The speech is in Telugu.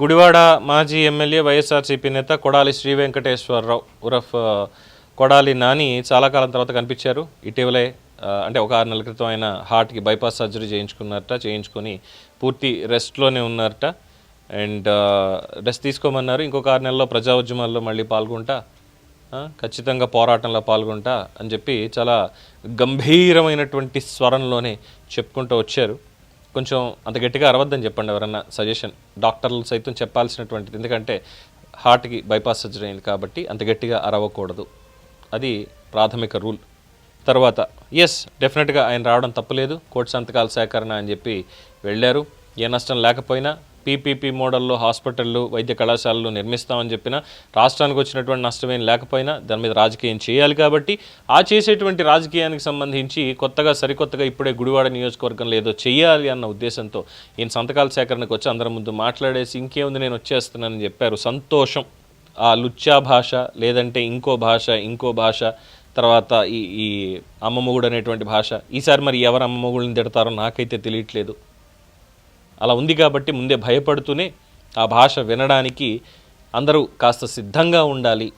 గుడివాడ మాజీ ఎమ్మెల్యే వైఎస్ఆర్సీపీ నేత కొడాలి శ్రీ వెంకటేశ్వరరావు ఉరఫ్ కొడాలి నాని చాలా కాలం తర్వాత కనిపించారు. ఇటీవలే అంటే ఒక ఆరు నెలల క్రితం ఆయన హార్ట్కి బైపాస్ సర్జరీ చేయించుకున్నారట చేయించుకొని పూర్తి రెస్ట్లోనే ఉన్నారట. అండ్ రెస్ట్ తీసుకోమన్నారు. ఇంకొక ఆరు నెలల్లో ప్రజా ఉద్యమాల్లో మళ్ళీ పాల్గొంటా ఖచ్చితంగా పోరాటంలో పాల్గొంటా అని చెప్పి చాలా గంభీరమైనటువంటి స్వరంలోనే చెప్పుకుంటూ వచ్చారు. కొంచెం అంత గట్టిగా అరవద్దని చెప్పండి ఎవరన్నా సజెషన్. డాక్టర్లు సైతం చెప్పాల్సినటువంటిది. ఎందుకంటే హార్ట్కి బైపాస్ సర్జరీ అయింది కాబట్టి అంత గట్టిగా అరవకూడదు. అది ప్రాథమిక రూల్. తర్వాత ఎస్ డెఫినెట్గా ఆయన రావడం తప్పలేదు. కోటి సంతకాల సేకరణ అని చెప్పి వెళ్ళారు. ఏ నష్టం లేకపోయినా పీపీపీ మోడల్లో హాస్పిటళ్ళు వైద్య కళాశాలలు నిర్మిస్తామని చెప్పినా రాష్ట్రానికి వచ్చినటువంటి నష్టమేం లేకపోయినా దాని మీద రాజకీయం చేయాలి కాబట్టి ఆ చేసేటువంటి రాజకీయానికి సంబంధించి కొత్తగా సరికొత్తగా ఇప్పుడే గుడివాడ నియోజకవర్గంలో ఏదో చేయాలి అన్న ఉద్దేశంతో ఈయన సంతకాల సేకరణకు వచ్చి అందరి ముందు మాట్లాడేసి ఇంకేముంది నేను వచ్చేస్తున్నానని చెప్పారు. సంతోషం. ఆ లుచ్చా భాష లేదంటే ఇంకో భాష ఇంకో భాష తర్వాత ఈ ఈ అమ్మమొగుడు అనేటువంటి భాష. ఈసారి మరి ఎవరు అమ్మమొగుడిని తిడతారో నాకైతే తెలియట్లేదు. అలా ఉంది కాబట్టి ముందే భయపడుతూనే ఆ భాష వినడానికి అందరూ కాస్త సిద్ధంగా ఉండాలి.